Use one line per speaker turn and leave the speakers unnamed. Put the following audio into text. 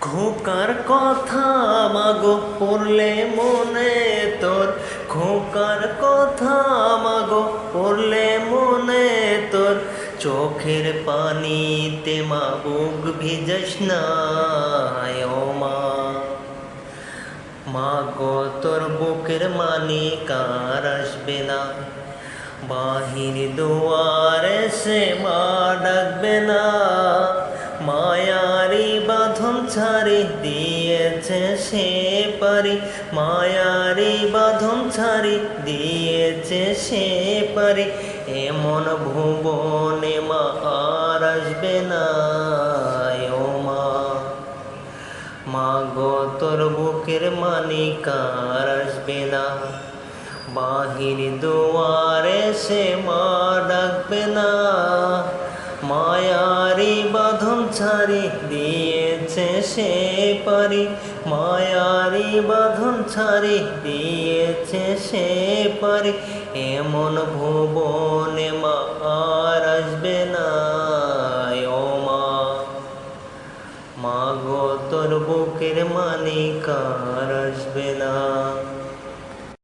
খোকার কথা মাগো পড়লে মনে তোর। খোকার কথা মাগো পড়লে মনে তোর। চোখের পানিতে মা বুক ভিজাস না মা মা। গো তোর বুকের মানি কার আসবে না? বাহির দুয়ারে সে মা ডাকবে না। ছাড়ি দিয়েছে সে পারি, মায়ারি বাঁধন ছাড়ি দিয়েছে সে পারি, এমন ভুবনে মা আর আসবে না মা। গো তোর বুকের মানিকার আসবে না। বাহির দুয়ারে সে মা ডাকবে না। বাঁধন ছাড়ি দিয়েছে সে পারি, মায়ারি বাঁধন ছাড়ি দিয়েছে সে পারি। এমন ভুবনে মা আর আসবে না মা মা। গো তোর বুকের মানিকার আসবে না।